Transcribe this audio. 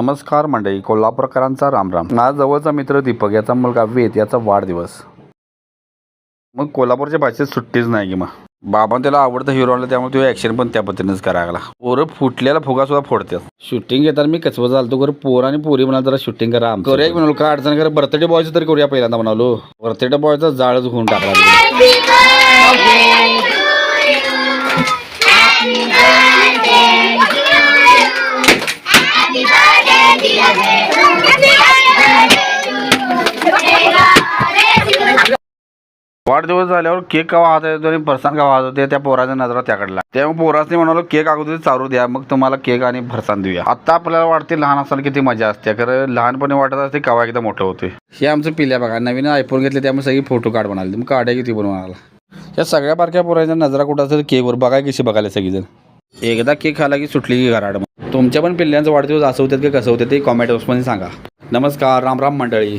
नमस्कार मंडळी कोल्हापूरकरांचा रामराम. आज जवळचा मित्र दीपक याचा मुलगा वेद याचा वाढदिवस. मग कोल्हापूरच्या भाषेत सुट्टीच नाही की मग? बाबा त्याला आवडतं हिरो आला त्यामुळे तो ऍक्शन पण त्या पद्धतीनेच करायला लागला. पोरं फुटलेला फुगा सुद्धा फोडतात. शूटिंग घेताना मी कचवत झालतो बरं पोर आणि पोरी म्हणाल जरा शूटिंग करा आमचं. करूया की म्हणालो काय अडचण करा बर्थडे बॉयचं तरी करूया पहिल्यांदा म्हणालो. बर्थडे बॉयचा जाळच होऊन टाकला. वाढदिवस झाल्यावर केक का वाहत येतो आणि फरसाण का वाहत होते त्या पोराच्या नजरा त्याकडला. त्यामुळे पोरासने म्हणालो केक अगोदर चालू द्या मग तुम्हाला केक आणि फरसाण देऊया. आता आपल्याला वाटते लहान असताना किती मजा असते खरं लहानपणी वाटत असते कवा एकदा मोठं होते हे आमचं पिल्या बघा नवीन आयफोन घेतले त्यामुळे सगळी फोटो काढ म्हणाले. मग काढ्या किती बनवायला या सगळ्या बारक्या पोराच्या नजरा कुठं असेल केकवर बघा कशी बघायला सगळीजण. एकदा केक खाला की सुटली की घराड तुमच्या पण पिल्ल्यांचा वाढदिवस असं होतात की कसं होतं ते कॉमेंट बॉक्समध्ये सांगा. नमस्कार राम राम मंडळी.